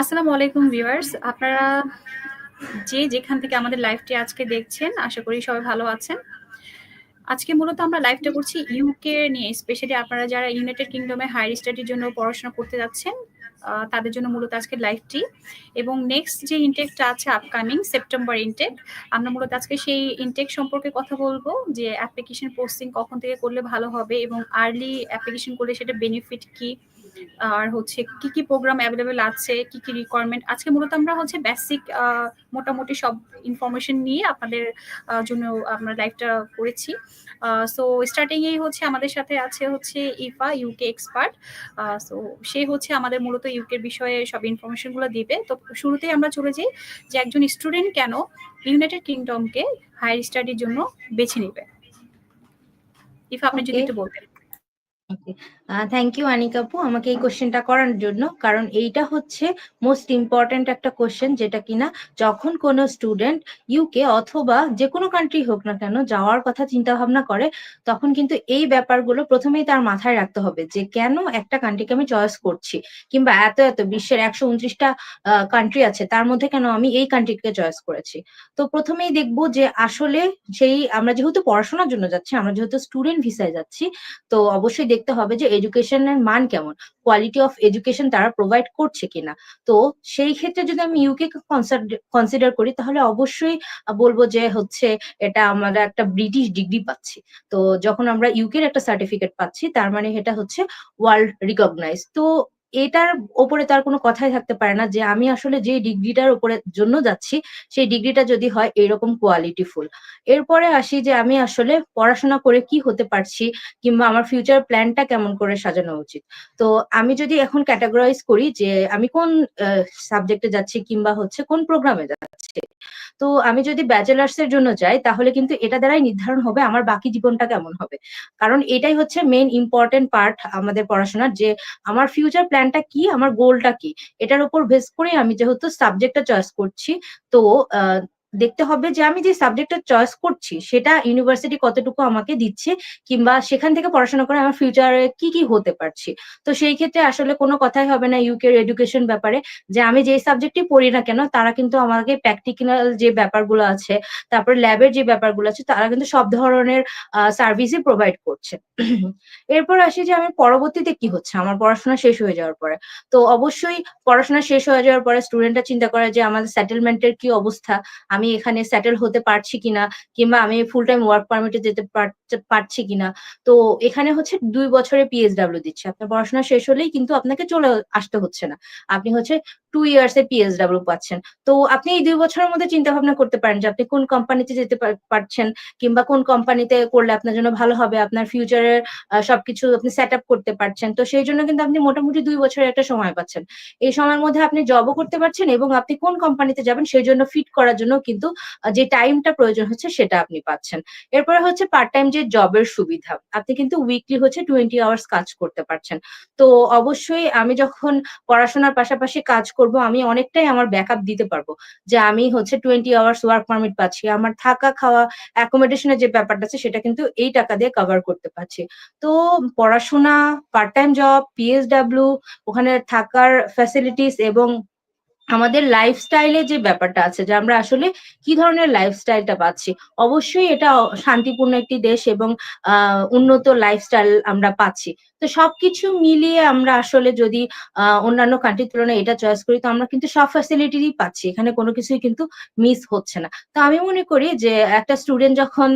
আসসালামু আলাইকুম ভিউয়ার্স। আপনারা যে যেখান থেকে আমাদের লাইভটি আজকে দেখছেন, আশা করি সবাই ভালো আছেন। আজকে মূলত আমরা লাইভটা করছি ইউকে নিয়ে স্পেশালি আপনারা যারা ইউনাইটেড কিংডমে হায়ার স্টাডির জন্য পড়াশোনা করতে যাচ্ছেন তাদের জন্য মূলত আজকে লাইভটি। এবং নেক্সট যে ইনটেকটা আছে আপকামিং সেপ্টেম্বর ইনটেক আমরা মূলত আজকে সেই ইনটেক সম্পর্কে কথা বলব, যে অ্যাপ্লিকেশন পোস্টিং কখন থেকে করলে ভালো হবে এবং আর্লি অ্যাপ্লিকেশন করলে সেটা বেনিফিট কি আর হচ্ছে কি কি প্রোগ্রাম অ্যাভেলেবেল আছে কি কি রিকোয়ারমেন্ট আজকে মূলত আমরা হচ্ছে বেসিক মোটামুটি সব ইনফরমেশন নিয়ে আপনাদের জন্য আমরা লাইভটা করেছি। সো স্টার্টিং এই হচ্ছে আমাদের সাথে আছে হচ্ছে ইফা ইউকে এক্সপার্ট সো সে হচ্ছে আমাদের মূলত ইউকের বিষয়ে সব ইনফরমেশনগুলো দিবে। তো শুরুতেই আমরা চলে যাই যে একজন স্টুডেন্ট কেন ইউনাইটেড কিংডমকে হায়ার স্টাডির জন্য বেছে নেবে। ইফা আপনি যদি একটু বলতেন। থ্যাংক ইউ আনিকা আপু, আমাকে এই কোশ্চেনটা করার জন্য। কারণ এইটা হচ্ছে মোস্ট ইম্পর্টেন্ট একটা কোশ্চেন যেটা কিনা যখন কোনো স্টুডেন্ট ইউকে অথবা যে কোনো কান্ট্রি হোক না কেন যাওয়ার কথা চিন্তা ভাবনা করে, তখন কিন্তু এই ব্যাপারগুলো প্রথমেই তার মাথায় রাখতে হবে যে কেন একটা কান্ট্রিকে আমি চয়েস করছি? কিংবা এত এত বিশ্বের একশো উনত্রিশটা কান্ট্রি আছে, তার মধ্যে কেন আমি এই কান্ট্রিকে চয়েস করেছি? তো প্রথমেই দেখব যে আসলে সেই আমরা যেহেতু পড়াশোনার জন্য যাচ্ছি, আমরা যেহেতু স্টুডেন্ট ভিসায় যাচ্ছি, তো অবশ্যই দেখতে হবে যে এডুকেশনের মান কেমন কোয়ালিটি অফ এডুকেশন তারা প্রোভাইড করছে কিনা। তো সেই ক্ষেত্রে যদি আমি ইউকে কনসিডার করি, তাহলে অবশ্যই বলব যে হচ্ছে এটা আমরা একটা ব্রিটিশ ডিগ্রি পাচ্ছি। তো যখন আমরা ইউকের একটা সার্টিফিকেট পাচ্ছি, তার মানে এটা হচ্ছে ওয়ার্ল্ড রিকগনাইজ তো এটার ওপরে তার কোনো কথাই থাকতে পারে না যে আমি আসলে যে ডিগ্রিটার উপরে জন্য যাচ্ছি, সেই ডিগ্রিটা যদি হয় এরকম কোয়ালিটিফুল এরপরে আসি যে আমি আসলে পড়াশোনা করে কি হতে পারছি কিংবা আমার ফিউচার প্ল্যানটা কেমন করে সাজানো উচিত। তো আমি যদি এখন ক্যাটাগরাইজ করি যে আমি কোন সাবজেক্টে যাচ্ছি কিংবা হচ্ছে কোন প্রোগ্রামে যাচ্ছি, তো আমি যদি ব্যাচেলার্স এর জন্য যাই তাহলে কিন্তু এটা দ্বারাই নির্ধারণ হবে আমার বাকি জীবনটা কেমন হবে। কারণ এটাই হচ্ছে মেন ইম্পর্টেন্ট পার্ট আমাদের পড়াশোনার যে আমার ফিউচার প্ল্যানটা কি? আমার গোলটা কি? এটার উপর বেস করে আমি যেহেতু সাবজেক্টটা চয়েস করছি, তো দেখতে হবে যে আমি যে সাবজেক্টটা চয়েস করছি, সেটা ইউনিভার্সিটি কতটুকু আমাকে দিচ্ছে কিংবা সেখান থেকে পড়াশোনা করে আমার ফিউচারে কি কি হতে পারছি। তো সেই ক্ষেত্রে আসলে কোনো কথাই হবে না ইউকের এডুকেশন ব্যাপারে, যে আমি যে সাবজেক্টই পড়ি না কেন, তারা কিন্তু আমাকে প্র্যাকটিক্যাল যে ব্যাপারগুলো আছে, তারপর ল্যাবের যে ব্যাপারগুলো আছে, তারা কিন্তু সব ধরনের সার্ভিসই প্রোভাইড করছে। এরপর আসি যে আমি পরবর্তীতে কি হচ্ছে? আমার পড়াশোনা শেষ হয়ে যাওয়ার পরে। তো অবশ্যই পড়াশোনা শেষ হয়ে যাওয়ার পরে স্টুডেন্টরা চিন্তা করে যে আমাদের সেটেলমেন্টের কি অবস্থা? আমি এখানে সেটেল হতে পারছি কিনা কিংবা আমি ফুল টাইম ওয়ার্ক পারমিটে যেতে পারছি কিনা। তো এখানে হচ্ছে দুই বছরে পিএসডাব্লিউ দিচ্ছে। আপনার পড়াশোনা শেষ হলেই কিন্তু আপনাকে চলে আসতে হচ্ছে না। আপনি হচ্ছে টু ইয়ার্স এর পিএসডাব্লিউ পাচ্ছেন। তো আপনি এই দুই বছরের মধ্যে চিন্তা ভাবনা করতে পারেন যে আপনি কোন কোম্পানিতে যেতে পারছেন কিংবা কোন কোম্পানিতে করলে আপনার জন্য ভালো হবে, আপনার ফিউচারের সবকিছু আপনি সেট আপ করতে পারছেন। তো সেই জন্য কিন্তু আপনি মোটামুটি দুই বছরের একটা সময় পাচ্ছেন। এই সময়ের মধ্যে আপনি জবও করতে পারছেন এবং আপনি কোন কোম্পানিতে যাবেন সেই জন্য ফিট করার জন্য কিন্তু যে টাইমটা প্রয়োজন হচ্ছে সেটা আপনি পাচ্ছেন। এরপরে হচ্ছে পার্ট টাইম যে জবের সুবিধা, আপনি কিন্তু উইকলি হচ্ছে টোয়েন্টি আওয়ার্স কাজ করতে পারছেন। তো অবশ্যই আমি যখন পড়াশোনার পাশাপাশি কাজ করব, আমি অনেকটাই আমার ব্যাকআপ দিতে পারব। যে আমি হচ্ছে টোয়েন্টি আওয়ার্স ওয়ার্ক পারমিট পাচ্ছি, আমার থাকা খাওয়া অ্যাকোমোডেশনের যে ব্যাপারটা আছে, সেটা কিন্তু এই টাকা দিয়ে কভার করতে পারছি। তো পড়াশোনা পার্ট টাইম জব পিএসডাব্লিউ ওখানে থাকার ফ্যাসিলিটিস এবং আমাদের লাইফস্টাইলে যে ব্যাপারটা আছে, যে আমরা আসলে কি ধরনের লাইফস্টাইলটা পাচ্ছি, অবশ্যই এটা শান্তিপূর্ণ একটি দেশ এবং উন্নত লাইফস্টাইল আমরা পাচ্ছি। তো সবকিছু মিলিয়ে আমরা আসলে যদি অন্যান্য কান্ট্রির তুলনায় এটা চয়েস করি, তো আমরা কিন্তু সব ফ্যাসিলিটিই পাচ্ছি। এখানে কোনো কিছুই কিন্তু মিস হচ্ছে না। তো আমি মনে করি যে একটা স্টুডেন্ট যখন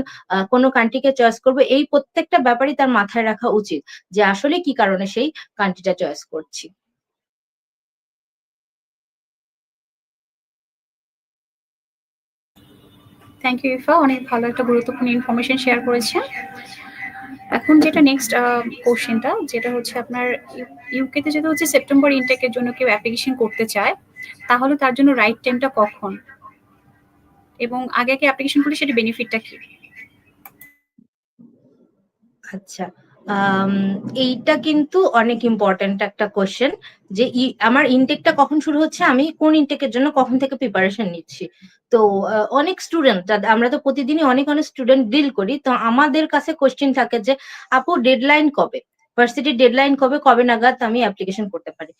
কোনো কান্ট্রিকে চয়েস করবে, এই প্রত্যেকটা ব্যাপারই তার মাথায় রাখা উচিত যে আসলে কি কারণে সেই কান্ট্রিটা চয়েস করছি। থ্যাংক ইউ ইফা অনেক ভালো একটা গুরুত্বপূর্ণ ইনফরমেশন শেয়ার করেছেন। এখন যেটা নেক্সট কোশ্চেনটা যেটা হচ্ছে আপনার ইউকেতে যেটা হচ্ছে সেপ্টেম্বর ইনটেকের জন্য কেউ অ্যাপ্লিকেশন করতে চায়, তাহলে তার জন্য রাইট টাইমটা কখন? এবং আগে আগে অ্যাপ্লিকেশন করলে সেটা বেনিফিটটা কি? আচ্ছা এইটা কিন্তু অনেক ইম্পর্টেন্ট একটা কোয়েশ্চেন যে আমার ইনটেকটা কখন শুরু হচ্ছে, আমি কোন ইনটেকের জন্য কখন থেকে প্রিপারেশন নিচ্ছি? তো অনেক স্টুডেন্ট আমরা তো প্রতিদিনই অনেক অনেক স্টুডেন্ট ডিল করি, তো আমাদের কাছে কোশ্চেন থাকে যে, আপু ডেডলাইন কবে? ভার্সিটির ডেডলাইন কবে? কবে নাগাদ আমি অ্যাপ্লিকেশন করতে পারি?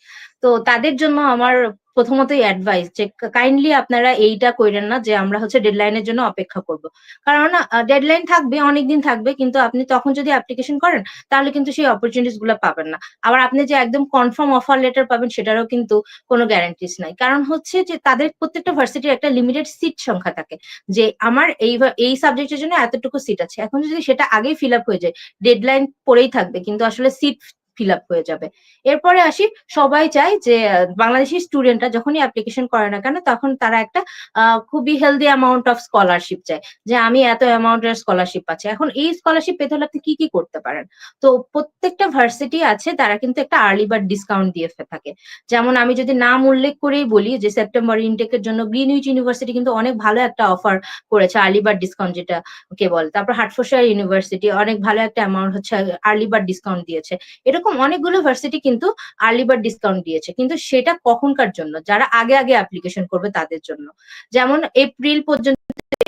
তো তাদের জন্য আমার প্রথমতই অ্যাডভাইস যে কাইন্ডলি আপনারা এইটা কইরেন না যে, আমরা হচ্ছে ডেডলাইনের জন্য অপেক্ষা করব। কারণ ডেডলাইন থাকবে, অনেকদিন থাকবে, কিন্তু আপনি তখন যদি অ্যাপ্লিকেশন করেন, তাহলে কিন্তু সেই অপরচুনিটিসগুলো পাবেন না। আবার আপনি যে একদম কনফার্ম অফার লেটার পাবেন, সেটারও কিন্তু কোনো গ্যারান্টিস নাই। কারণ হচ্ছে যে, তাদের প্রত্যেকটা ভার্সিটির একটা লিমিটেড সিট সংখ্যা থাকে। যে, আমার এই এই সাবজেক্টের জন্য এতটুকু সিট আছে। এখন যদি সেটা আগেই ফিল আপ হয়ে যায় ডেডলাইন পড়েই থাকবে, কিন্তু আসলে সিট ফিল আপ হয়ে যাবে। এরপরে আসি, সবাই চায় যে বাংলাদেশি স্টুডেন্টরা যখনই অ্যাপ্লিকেশন করে না কেন, তখন তারা একটা খুবই হেলদি অ্যামাউন্ট অফ স্কলারশিপ চায়, যে আমি এত অ্যামাউন্টের স্কলারশিপ পাচ্ছি। এখন এই স্কলারশিপ পেতে হলে আপনি কি কি করতে পারেন? তো প্রত্যেকটা ভার্সিটি আছে, তারা কিন্তু একটা আর্লি বার্ড ডিসকাউন্ট দিয়ে থাকে। যেমন আমি যদি নাম উল্লেখ করেই বলি, যে সেপ্টেম্বর ইনটেকের জন্য গ্রিনউইচ ইউনিভার্সিটি কিন্তু অনেক ভালো একটা অফার করেছে আর্লি বার্ড ডিসকাউন্ট যেটা কে বলে? তারপর হাটফোশায়ার ইউনিভার্সিটি অনেক ভালো একটা অ্যামাউন্ট হচ্ছে আর্লি বার্ড ডিসকাউন্ট দিয়েছে। এরকম অনেকগুলো ভার্সিটি কিন্তু আর্লি বার্ড ডিসকাউন্ট দিয়েছে। কিন্তু সেটা কখনকার জন্য, যারা আগে আগে অ্যাপ্লিকেশন করবে তাদের জন্য। যেমন এপ্রিল পর্যন্ত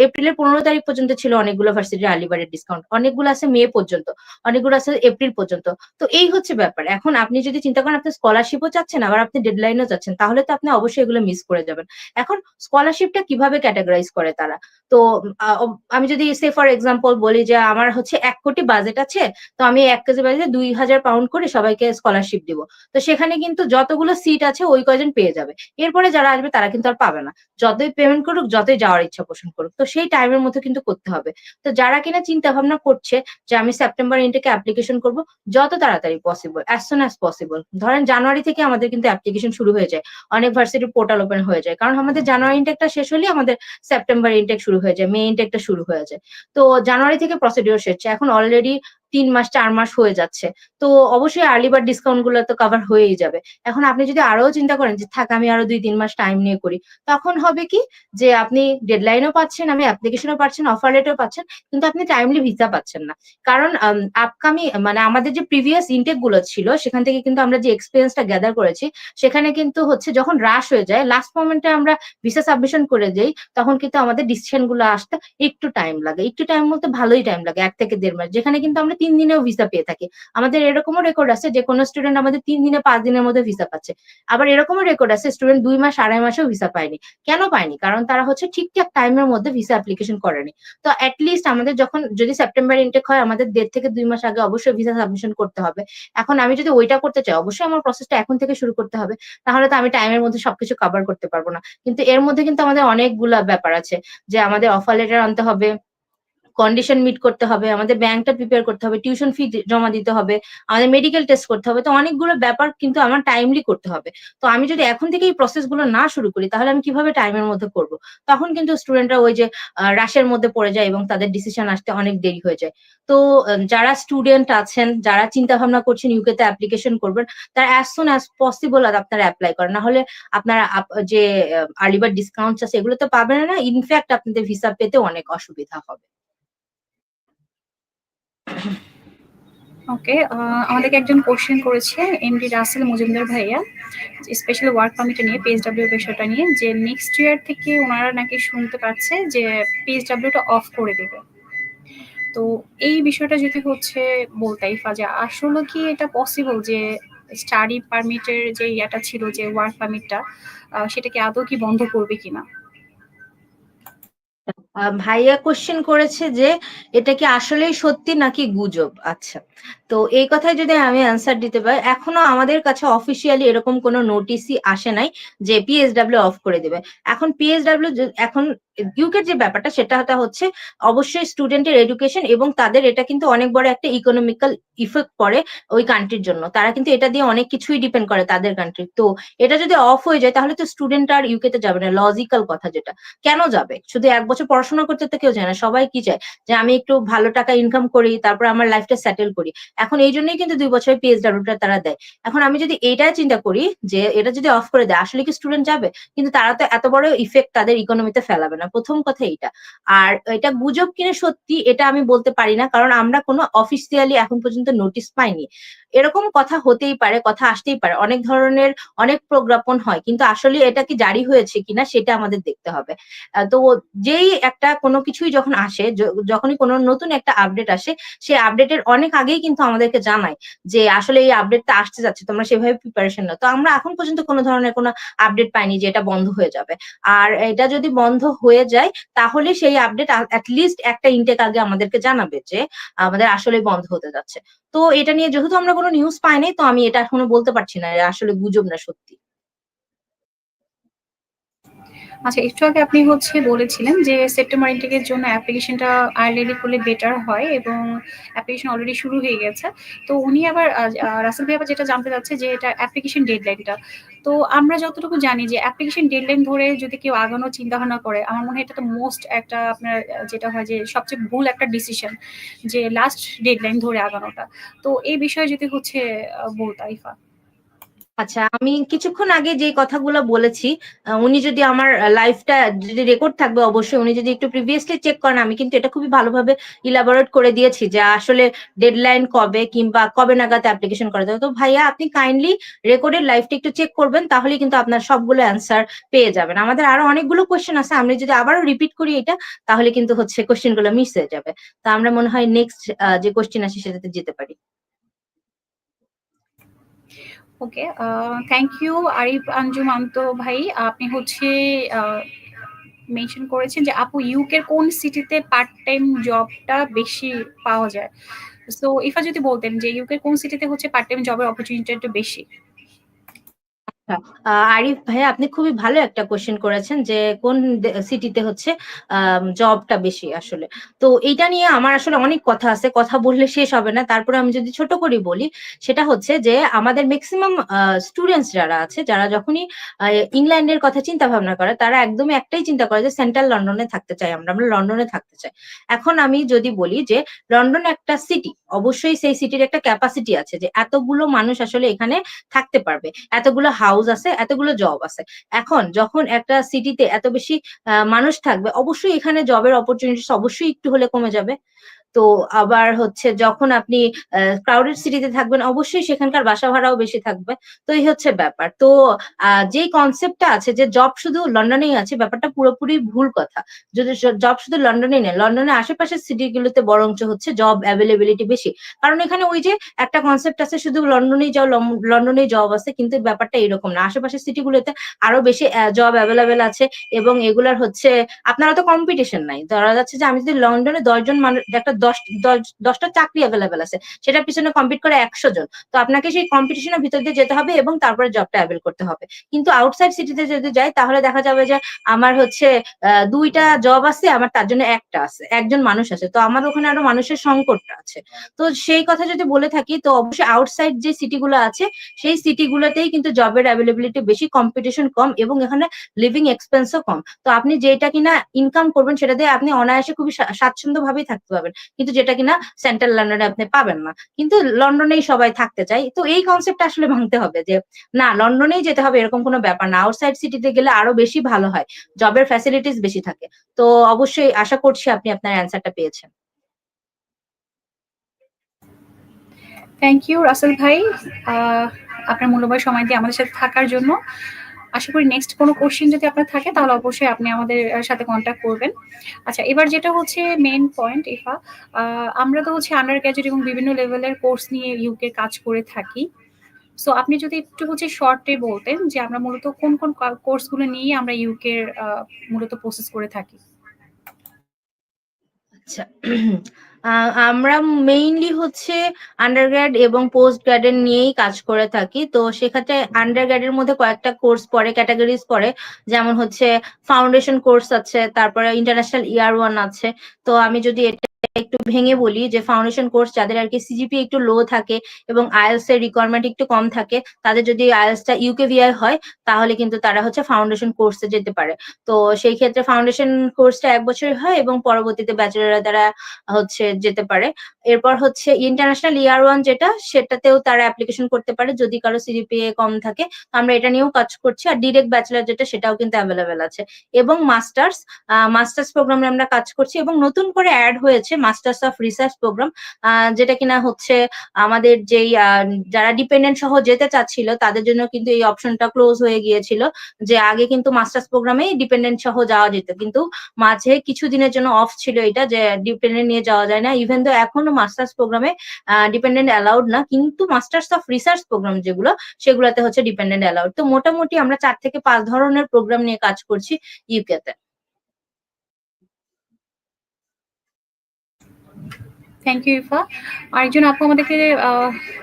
এপ্রিলের পনেরো তারিখ পর্যন্ত ছিল অনেকগুলো ভার্সিটির আলিবারের ডিসকাউন্ট অনেকগুলো আছে মে পর্যন্ত, অনেকগুলো আছে এপ্রিল পর্যন্ত। তো এই হচ্ছে ব্যাপার। এখন আপনি যদি চিন্তা করেন, আপনি স্কলারশিপও চাচ্ছেন, আবার আপনি ডেডলাইনও চাচ্ছেন, তাহলে তো আপনি অবশ্যই এগুলো মিস করে যাবেন। এখন স্কলারশিপটা কীভাবে ক্যাটাগরাইজ করে তারা? তো আমি যদি সে ফর এক্সাম্পল বলি যে আমার হচ্ছে এক কোটি বাজেট আছে, তো আমি এক কেজি বাজেটে দুই হাজার পাউন্ড করে সবাইকে স্কলারশিপ দিব। তো সেখানে কিন্তু যতগুলো সিট আছে, ওই কয়জন পেয়ে যাবে। এরপরে যারা আসবে তারা কিন্তু আর পাবে না। যতই পেমেন্ট করুক, যতই যাওয়ার ইচ্ছা পোষণ করুক। তো সেই টাইমের মধ্যে কিন্তু করতে হবে। তো যারা কিনা চিন্তা ভাবনা করছে যে আমি সেপ্টেম্বর এন্ডকে অ্যাপ্লিকেশন করব, যত তাড়াতাড়ি possible as soon as possible ধরেন জানুয়ারি থেকে আমাদের কিন্তু অ্যাপ্লিকেশন শুরু হয়ে যায়, অনেক ভার্সিটির পোর্টাল ওপেন হয়ে যায়। কারণ আমাদের জানুয়ারি ইনটেকটা শেষ হলেই আমাদের সেপ্টেম্বর ইনটেক শুরু হয়ে যায় মে ইনটেকটা শুরু হয়ে যায়। তো জানুয়ারি থেকে প্রসিডিওর শেষ। এখন অলরেডি তিন মাস, চার মাস হয়ে যাচ্ছে। তো অবশ্যই আর্লি বার্ড ডিসকাউন্টগুলো তো কভার হয়েই যাবে। এখন আপনি যদি আরও চিন্তা করেন যে, থাক, আমি আরও দুই, তিন মাস টাইম নিয়ে করি। তখন হবে কি যে, আপনি ডেডলাইনও পাচ্ছেন আমি অ্যাপ্লিকেশনও পাচ্ছেন অফার লেটারও পাচ্ছেন, কিন্তু আপনি টাইমলি ভিসা পাচ্ছেন না। কারণ আপকামিং মানে আমাদের যে প্রিভিয়াস ইনটেকগুলো ছিল, সেখান থেকে কিন্তু আমরা যে এক্সপিরিয়েন্সটা গ্যাদার করেছি, সেখানে কিন্তু হচ্ছে যখন রাশ হয়ে যায় লাস্ট মোমেন্টে আমরা ভিসা সাবমিশন করে যাই তখন কিন্তু আমাদের ডিসিশনগুলো আসতে একটু টাইম লাগে। একটু টাইম বলতে ভালোই টাইম লাগে, এক থেকে দেড় মাস। যেখানে কিন্তু আমরা তিন দিনেও ভিসা পেয়ে থাকি। আমাদের এরকমও রেকর্ড আছে যে, কোনো স্টুডেন্ট আমাদের তিন দিনে পাঁচ দিনের মধ্যে ভিসা পাচ্ছে। আবার এরকমও রেকর্ড আছে স্টুডেন্ট দুই মাস, আড়াই মাসেও ভিসা পায়নি। কেন পায়নি? কারণ তারা হচ্ছে ঠিকঠাক টাইমের মধ্যে ভিসা অ্যাপ্লিকেশন করেনি। তো অ্যাটলিস্ট আমাদের যখন, যদি সেপ্টেম্বর ইনটেক হয়, আমাদের দেড় থেকে দুই মাস আগে অবশ্যই ভিসা সাবমিশন করতে হবে। এখন আমি যদি ওইটা করতে চাই, অবশ্যই আমার প্রসেসটা এখন থেকে শুরু করতে হবে। তাহলে তো আমি টাইমের মধ্যে সবকিছু কভার করতে পারব না। কিন্তু এর মধ্যে কিন্তু আমাদের অনেকগুলা ব্যাপার আছে। যে আমাদের অফার লেটার আনতে হবে কন্ডিশন মিট করতে হবে, আমাদের ব্যাংকটা প্রিপেয়ার করতে হবে টিউশন ফি জমা দিতে হবে, আমাদের মেডিকেল টেস্ট করতে হবে, তো অনেকগুলো ব্যাপার কিন্তু আমার টাইমলি করতে হবে। তো আমি যদি এখন থেকে এই প্রসেসগুলো না শুরু করি, তাহলে আমি কীভাবে টাইমের মধ্যে করব? তখন কিন্তু স্টুডেন্টরা ওই যে রাশের মধ্যে পড়ে যায় এবং তাদের ডিসিশন আসতে অনেক দেরি হয়ে যায়। তো যারা স্টুডেন্ট আছেন, যারা চিন্তা ভাবনা করছেন ইউকেতে অ্যাপ্লিকেশন করবেন, তারা অ্যাজ সুন অ্যাজ পসিবল আপনারা অ্যাপ্লাই করেন। না হলে আপনারা যে আর্লিবার ডিসকাউন্ট আছে, এগুলো তো পাবেন না। ইনফ্যাক্ট আপনাদের ভিসা পেতে অনেক অসুবিধা হবে। ওকে আমাদেরকে একজন কোশ্চেন করেছে এমডি রাসেল মজুমদার ভাইয়া স্পেশাল ওয়ার্ক পারমিট নিয়ে পিএসডাব্লিউ বিষয়টা নিয়ে, যে নেক্সট ইয়ার থেকে ওনারা নাকি শুনতে পাচ্ছে যে পিএসডাব্লিউটা অফ করে দেবে। তো এই বিষয়টা যদি হচ্ছে বলতে যে আসলে কি এটা পসিবল যে স্টাডি পারমিটের যে ইয়াটা ছিল, যে ওয়ার্ক পারমিটটা সেটাকে আদৌ কি বন্ধ করবে কিনা? ভাইয়া কোশ্চেন করেছে যে এটা কি আসলেই সত্যি নাকি গুজব? আচ্ছা। তো এই কথায় যদি আমি অ্যান্সার দিতে পারি, এখনও আমাদের কাছে অফিসিয়ালি এরকম কোনো নোটিশই আসে নাই যে পিএসডাব্লিউ অফ করে দেবে। এখন পিএসডাব্লিউ এখন ইউকের যে ব্যাপারটা সেটা হচ্ছে অবশ্যই স্টুডেন্টের এডুকেশন এবং তাদের এটা কিন্তু অনেক বড় একটা ইকোনমিক্যাল ইফেক্ট পড়ে ওই কান্ট্রির জন্য। তারা কিন্তু এটা দিয়ে অনেক কিছুই ডিপেন্ড করে তাদের কান্ট্রি তো এটা যদি অফ হয়ে যায়, তাহলে তো স্টুডেন্ট আর ইউকে ইউকেতে যাবে না লজিক্যাল কথা যেটা। কেন যাবে? শুধু এক বছর পড়াশোনা করতে তো কেউ যায় না, সবাই কি চায়? যে আমি একটু ভালো টাকা ইনকাম করি, তারপর আমার লাইফটা সেটেল করি। এখন এই জন্যই কিন্তু দুই বছরের পিএইচডাব্লিউটা তারা দেয়। এখন আমি যদি এইটাই চিন্তা করি যে এটা যদি অফ করে দেয়, আসলে কি স্টুডেন্ট যাবে? কিন্তু তারা তো এত বড় ইফেক্ট তাদের ইকোনমিতে ফেলাবে না। প্রথম কথা এইটা। আর এটা গুজব কিনে সত্যি, এটা আমি বলতে পারি না, কারণ আমরা কোনো অফিসিয়ালি এখন পর্যন্ত নোটিশ পাইনি। এরকম কথা হতেই পারে, কথা আসতেই পারে। অনেক ধরনের, অনেক প্রজ্ঞাপন হয়, কিন্তু আসলে এটা কি জারি হয়েছে কিনা সেটা আমাদের দেখতে হবে। তো যেই একটা কোনো কিছুই যখন আসে যখনই কোনো নতুন একটা আপডেট আসে, সেই আপডেটের অনেক আগেই কিন্তু আমাদেরকে জানায় যে আসলে এই আপডেটটা আসতে যাচ্ছে, তোমরা সেভাবে প্রিপারেশন নাও। তো আমরা এখন পর্যন্ত কোনো ধরনের কোনো আপডেট পাইনি যে এটা বন্ধ হয়ে যাবে। আর এটা যদি বন্ধ হয়ে যায়, তাহলে সেই আপডেট অ্যাটলিস্ট একটা ইনটেক আগে আমাদেরকে জানাবে যে আমাদের আসলে বন্ধ হতে যাচ্ছে। তো এটা নিয়ে যেহেতু আমরা কোনো নিউজ পাইনি, তো আমি এটা এখনও বলতে পারছি না আসলে গুজব না সত্যি। আচ্ছা একটু আগে আপনি হচ্ছে বলেছিলেন যে সেপ্টেম্বর ইনটেকের জন্য অ্যাপ্লিকেশনটা আর্লিলি করলে বেটার হয় এবং অ্যাপ্লিকেশন অলরেডি শুরু হয়ে গেছে। তো উনি আবার রাসেল ভাই আবার যেটা জানতে চাচ্ছে যে এটা অ্যাপ্লিকেশন ডেডলাইনটা তো আমরা যতটুকু জানি যে অ্যাপ্লিকেশন ডেডলাইন ধরে যদি কেউ আগানোর চিন্তা ভাবনা করে আমার মনে হয় এটা তো মোস্ট একটা আপনার যেটা হয় যে সবচেয়ে ভুল একটা ডিসিশন যে লাস্ট ডেডলাইন ধরে আগানোটা। তো এই বিষয়ে যদি হচ্ছে আহ, বলতা ইফা আচ্ছা আমি কিছুক্ষণ আগে যে কথাগুলো বলেছি উনি যদি আমার লাইফটা যদি রেকর্ড থাকবে, অবশ্যই উনি যদি একটু প্রিভিয়াসলি চেক করেন, আমি কিন্তু এটা খুবই ভালোভাবে ইলাবোরেট করে দিয়েছি যে আসলে ডেডলাইন কবে কিংবা কবে নাগাদ অ্যাপ্লিকেশন করা যাবে। তো ভাইয়া, আপনি কাইন্ডলি রেকর্ডের লাইফটা একটু চেক করবেন তাহলে কিন্তু আপনার সবগুলো অ্যান্সার পেয়ে যাবেন। আমাদের আরও অনেকগুলো কোয়েশ্চেন আছে, আমি যদি আবারও রিপিট করি এটা, তাহলে কিন্তু হচ্ছে কোয়েশ্চেনগুলো মিস হয়ে যাবে। তা আমরা মনে হয় নেক্সট যে কোয়েশ্চেন আছে সেটাতে যেতে পারি। Okay thank you Arif Anjuman ভাই আপনি হচ্ছে মেনশন করেছেন যে আপু ইউকের কোন সিটিতে পার্ট টাইম জবটা বেশি পাওয়া যায় সো ইফা যদি বলতেন যে ইউকের কোন সিটিতে হচ্ছে পার্ট টাইম জবের অপরচুনিটি একটু বেশি আরিফ ভাই, আপনি খুবই ভালো একটা কোশ্চেন করেছেন যে কোন সিটিতে হচ্ছে জবটা বেশি আসলে। তো এইটা নিয়ে আমার আসলে অনেক কথা আছে, কথা বললে শেষ হবে না। তারপরে আমি যদি ছোট করে বলি, সেটা হচ্ছে যে আমাদের ম্যাক্সিমাম স্টুডেন্টস যারা আছে, যারা যখনই ইংল্যান্ডের কথা চিন্তা ভাবনা করে, তারা একদমই একটাই চিন্তা করে যে সেন্ট্রাল লন্ডনে থাকতে চাই আমরা আমরা লন্ডনে থাকতে চাই। এখন আমি যদি বলি যে লন্ডন একটা সিটি অবশ্যই সেই সিটির একটা ক্যাপাসিটি আছে যে এতগুলো মানুষ আসলে এখানে থাকতে পারবে। এতগুলো হাউস আছে, এতগুলো জব আছে। এখন যখন একটা সিটিতে এত বেশি মানুষ থাকবে, অবশ্যই এখানে জবের অপরচুনিটিস অবশ্যই একটু হলে কমে যাবে। তো আবার হচ্ছে যখন আপনি ক্রাউডেড সিটিতে থাকবেন, অবশ্যই সেখানকার বাসা ভাড়াও বেশি থাকবে। তো এই হচ্ছে ব্যাপার। তো যে কনসেপ্টটা আছে যে জব শুধু লন্ডনেই আছে, ব্যাপারটা পুরোপুরি ভুল কথা। যদি জব শুধু লন্ডনেই নেই লন্ডনের আশেপাশের সিটিগুলোতে বরঞ্চ হচ্ছে জব অ্যাভেলেবিলিটি বেশি। কারণ এখানে ওই যে একটা কনসেপ্ট আছে, শুধু লন্ডনেই যাও লন্ডনেই জব আছে, কিন্তু ব্যাপারটা এরকম না। আশেপাশের সিটিগুলোতে আরও বেশি জব অ্যাভেলেবেল আছে এবং এগুলার হচ্ছে, আপনারা তো কম্পিটিশন নাই। ধরা যাচ্ছে যে আমি যদি লন্ডনে দশজন মানুষ একটা দশ, দশ- দশটা চাকরি অ্যাভেলেবেল আছে। সেটার পিছনে কম্পিট করে একশো জন। তো আপনাকে সেই কম্পিটিশনের ভিতর দিয়ে যেতে হবে এবং তারপরে জবটা অ্যাভেল করতে হবে। কিন্তু আউটসাইড সিটিতে যদি যাই, তাহলে দেখা যাবে যে আমার হচ্ছে দুইটা জব আছে, আমার তার জন্য একটা আছে, একজন মানুষ আছে। তো আমার ওখানে আরও মানুষের সংকটটা আছে। তো সেই কথা যদি বলে থাকি, তো অবশ্যই আউটসাইড যে সিটিগুলো আছে, সেই সিটিগুলোতেই কিন্তু জবের অ্যাভেলেবিলিটি বেশি কম্পিটিশন কম এবং এখানে লিভিং এক্সপেন্সও কম। তো আপনি যেটা কিনা ইনকাম করবেন, সেটা দিয়ে আপনি অনায়াসে খুবই স্বাচ্ছন্দ্য ভাবেই থাকতে পারবেন। কিন্তু যেটা কিনা সেন্ট্রাল লন্ডনে আপনি পাবেন না। কিন্তু লন্ডনেই সবাই থাকতে চাই তো এই কনসেপ্ট আসলে ভাঙতে হবে যে, না, লন্ডনেই যেতে হবে এরকম কোনো ব্যাপার না। আউটসাইড সিটিতে গেলে আরও বেশি ভালো হয়। জবের ফ্যাসিলিটিস বেশি থাকে। তো অবশ্যই আশা করছি আপনি আপনার অ্যান্সারটা পেয়েছেন। থ্যাংক ইউ রাসেল ভাই। আপনার মূল্যবান সময় দিয়ে আমাদের সাথে থাকার জন্য। আশা করি নেক্সট কোনো কোশ্চেন যদি আপনার থাকে, তাহলে অবশ্যই আপনি আমাদের সাথে কন্ট্যাক্ট করবেন। আচ্ছা এবার যেটা হচ্ছে মেন পয়েন্ট ইফা আমরা তো হচ্ছে আন্ডার গ্র্যাজুয়েট এবং বিভিন্ন লেভেলের কোর্স নিয়ে ইউকে কাজ করে থাকি। সো আপনি যদি একটু হচ্ছে শর্টে বলতেন যে আমরা মূলত কোন কোন কোর্সগুলো নিয়ে আমরা ইউকে মূলত প্রসেস করে থাকি। আচ্ছা আমরা মেইনলি হচ্ছে আন্ডারগ্র্যাড এবং পোস্ট গ্র্যাডের নিয়েই কাজ করে থাকি। তো সেক্ষেত্রে আন্ডারগ্র্যাডের মধ্যে কয়েকটা কোর্স পড়ে ক্যাটাগরিজ পড়ে। যেমন হচ্ছে ফাউন্ডেশন কোর্স আছে, তারপরে ইন্টারন্যাশনাল ইয়ার ওয়ান আছে। তো আমি যদি এটা একটু ভেঙে বলি যে ফাউন্ডেশন কোর্স যাদের আর কি সিজিপি একটু লো থাকে এবং আইএলস এর রিকোয়ারমেন্ট একটু কম থাকে, তাদের যদি আইএলসটা ইউকেভিআই হয়, তাহলে কিন্তু তারা হচ্ছে ফাউন্ডেশন কোর্সে যেতে পারে। তো সেই ক্ষেত্রে ফাউন্ডেশন কোর্সটা এক বছরের হয় এবং পরবর্তীতে ব্যাচেলররা তারা হচ্ছে যেতে পারে। এরপর হচ্ছে ইন্টারন্যাশনাল ইয়ার ওয়ান যেটা, সেটাতেও তারা অ্যাপ্লিকেশন করতে পারে যদি কারও সিজিপিএ কম থাকে। আমরা এটা নিয়েও কাজ করছি আর ডিরেক্ট ব্যাচেলার যেটা, সেটাও কিন্তু অ্যাভেলেবেল আছে। এবং মাস্টার্স মাস্টার্স প্রোগ্রামে আমরা কাজ করছি এবং নতুন করে অ্যাড হয়েছে মাস্টার্স অফ রিসার্চ প্রোগ্রাম যেটা কিনা হচ্ছে আমাদের যেই যারা ডিপেন্ডেন্ট সহ যেতে চাচ্ছিল, তাদের জন্য কিন্তু এই অপশনটা ক্লোজ হয়ে গিয়েছিল যে আগে কিন্তু মাস্টার্স প্রোগ্রামেই ডিপেন্ডেন্ট সহ যাওয়া যেত। কিন্তু মাঝে কিছু দিনের জন্য অফ ছিল এটা যে ডিপেন্ডেন্ট নিয়ে যাওয়া যায় যায় না ইভেন তো এখনও মাস্টার্স প্রোগ্রামে ডিপেন্ডেন্ট অ্যালাউড না, কিন্তু মাস্টার্স অফ রিসার্চ প্রোগ্রাম যেগুলো, সেগুলোতে হচ্ছে ডিপেন্ডেন্ট অ্যালাউড তো মোটামুটি আমরা চার থেকে পাঁচ ধরনের প্রোগ্রাম নিয়ে কাজ করছি ইউকে তে। থ্যাংক ইউ ইফা আরেকজন আপু আমাদেরকে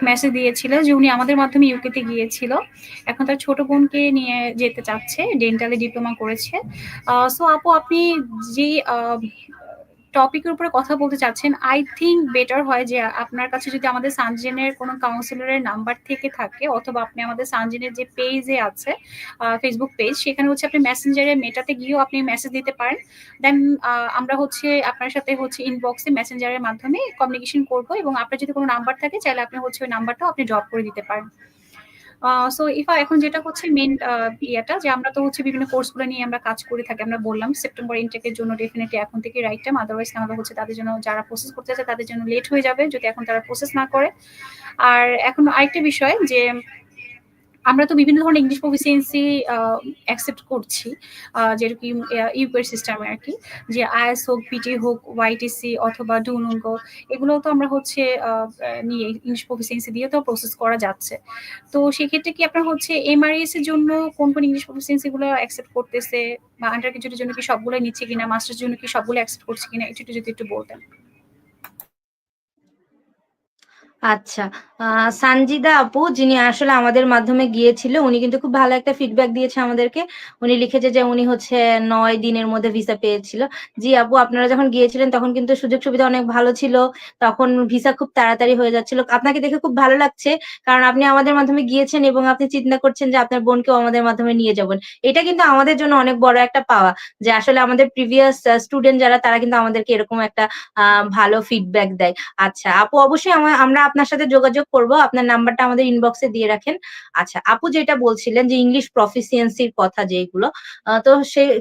মেসেজ দিয়েছিল যে উনি আমাদের মাধ্যমে ইউকেতে গিয়েছিল। এখন তার ছোট বোনকে নিয়ে যেতে চাচ্ছে ডেন্টালে ডিপ্লোমা করেছে। সো আপু, আপনি যে টপিকের উপরে কথা বলতে চাচ্ছেন আই থিঙ্ক বেটার হয় যে আপনার কাছে যদি আমাদের সানজেনের কোনো কাউন্সিলরের নাম্বার থেকে থাকে অথবা আপনি আমাদের সানজেনের যে পেজে আছে ফেসবুক পেজ সেখানে হচ্ছে আপনি মেসেঞ্জারে মেটাতে গিয়েও আপনি মেসেজ দিতে পারেন। দেন আমরা হচ্ছে আপনার সাথে হচ্ছে ইনবক্সে মেসেঞ্জারের মাধ্যমে কমিউনিকেশন করব এবং আপনার যদি কোনো নাম্বার থাকে, চাইলে আপনি হচ্ছে ওই নাম্বারটাও আপনি ড্রপ করে দিতে পারেন। সো ইফা এখন যেটা হচ্ছে মেন ইয়েটা যে আমরা তো হচ্ছে বিভিন্ন কোর্সগুলো নিয়ে আমরা কাজ করে থাকি, আমরা বললাম সেপ্টেম্বর ইনটেকের জন্য ডেফিনেটলি এখন থেকে রাইট টাইম আদারওয়াইজ আমাদের হচ্ছে তাদের জন্য যারা প্রসেস করতে চায় তাদের জন্য লেট হয়ে যাবে যদি এখন তারা প্রসেস না করে। আর এখন আরেকটা বিষয় যে আমরা তো বিভিন্ন ধরনের ইংলিশ প্রফিসিয়েন্সি অ্যাকসেপ্ট করছি যেরকম ইউপের সিস্টেমে আর কি, যে আইএস হোক পিটি হোক ওয়াইটিসি অথবা ডুনুঙ্গো এগুলো তো আমরা হচ্ছে নিয়ে ইংলিশ প্রফিসিয়েন্সি দিয়ে তো প্রসেস করা যাচ্ছে। তো সেক্ষেত্রে কি আপনার হচ্ছে এমআরএস এর জন্য কোন কোন ইংলিশ প্রফিসিয়েন্সি গুলো অ্যাকসেপ্ট করতেছে, বা আন্ডার গ্রাজুয়েটের জন্য কি সবগুলো নিচ্ছে কিনা মাস্টার্স জন্য কি সবগুলো অ্যাকসেপ্ট করছে কিনা একটু যদি একটু বলতেন। আচ্ছা। সানজিদা আপু, যিনি আসলে আমাদের মাধ্যমে গিয়েছিল, উনি কিন্তু খুব ভালো একটা ফিডব্যাক দিয়েছে আমাদেরকে। উনি লিখেছে যে উনি হচ্ছে নয় দিনের মধ্যে ভিসা পেয়েছিল। জি আপু, আপনারা যখন গিয়েছিলেন, তখন কিন্তু সুযোগ সুবিধা অনেক ভালো ছিল। তখন ভিসা খুব তাড়াতাড়ি হয়ে যাচ্ছিল। আপনাকে দেখে খুব ভালো লাগছে, কারণ আপনি আমাদের মাধ্যমে গিয়েছেন এবং আপনি চিন্তা করছেন যে আপনার বোনকেও আমাদের মাধ্যমে নিয়ে যাবেন। এটা কিন্তু আমাদের জন্য অনেক বড় একটা পাওয়া, যে আসলে আমাদের প্রিভিয়াস স্টুডেন্ট যারা, তারা কিন্তু আমাদেরকে এরকম একটা ভালো ফিডব্যাক দেয়। আচ্ছা আপু, অবশ্যই আমরা আপনার সাথে যোগাযোগ করব, আপনার নাম্বারটা আমাদের ইনবক্সে দিয়ে রাখেন। আচ্ছা আপু যেটা বলছিলেন যে ইংলিশ প্রফিসিয়েন্সির কথা যেগুলো তো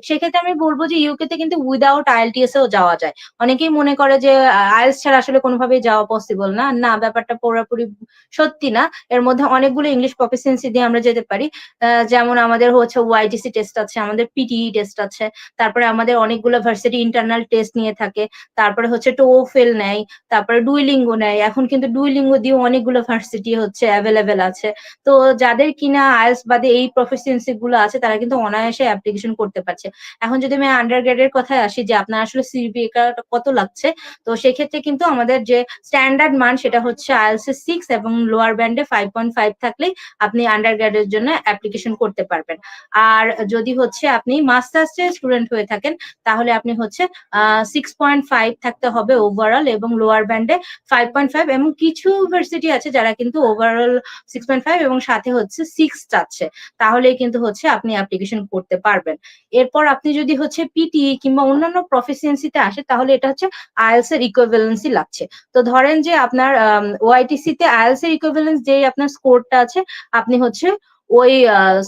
সেক্ষেত্রে আমি বলব যে ইউকে তে কিন্তু উইদাউট আইএলটিএস এও যাওয়া যায়। অনেকেই মনে করে যে আইএলস ছাড়া আসলে কোনোভাবেই যাওয়া পসিবল না। না, ব্যাপারটা পুরোপুরি সত্যি না। এর মধ্যে অনেকগুলো ইংলিশ প্রফিসিয়েন্সি দিয়ে আমরা যেতে পারি। যেমন আমাদের হচ্ছে ওয়াইটিসি টেস্ট আছে, আমাদের পিটিই টেস্ট আছে, তারপরে আমাদের অনেকগুলো ভার্সিটি ইন্টারনাল টেস্ট নিয়ে থাকে, তারপরে হচ্ছে টোফেল নেয়, তারপরে ডুইলিঙ্গো নেয়। এখন কিন্তু ডুইলিঙ্গো দিয়ে অনেকগুলো ভার্সিটি হচ্ছে অ্যাভেলেবেল আছে। তো যাদের কিনা আইএলস বাদে এই প্রফেসিয়েন্সি গুলো আছে, তারা কিন্তু অনায়াসে অ্যাপ্লিকেশন করতে পারছে। এখন যদি আমি আন্ডার গ্রেডের কথায় আসি যে আপনার আসলে সিবিএ কত লাগছে, তো সেক্ষেত্রে কিন্তু আমাদের যে স্ট্যান্ডার্ড মান সেটা হচ্ছে আইএলস এর সিক্স এবং লোয়ার ব্যান্ডে ফাইভ পয়েন্ট ফাইভ থাকলেই আপনি আন্ডার গ্রেডের জন্য অ্যাপ্লিকেশন করতে পারবেন। আর যদি হচ্ছে আপনি মাস্টার্স এর স্টুডেন্ট হয়ে থাকেন, তাহলে আপনি হচ্ছে সিক্স পয়েন্ট ফাইভ থাকতে হবে ওভারঅল এবং লোয়ার ব্যান্ডে ফাইভ পয়েন্ট ফাইভ এবং কিছু ইউনিভার্সিটি আছে যারা কিন্তু ওভারঅল সিক্স পয়েন্ট ফাইভ এবং সাথে হচ্ছে সিক্স চাচ্ছে। তাহলেই কিন্তু হচ্ছে আপনি অ্যাপ্লিকেশন করতে পারবেন। এরপর আপনি যদি হচ্ছে পিটি কিংবা অন্যান্য প্রফেসিয়েন্সিতে আসে, তাহলে এটা হচ্ছে আয়েলস এর ইকুইভ্যালেন্সি লাগছে। তো ধরেন যে আপনার ওআইটিসি তে আইএলস এর ইকুইভ্যালেন্স যে আপনার স্কোরটা আছে, আপনি হচ্ছে ওই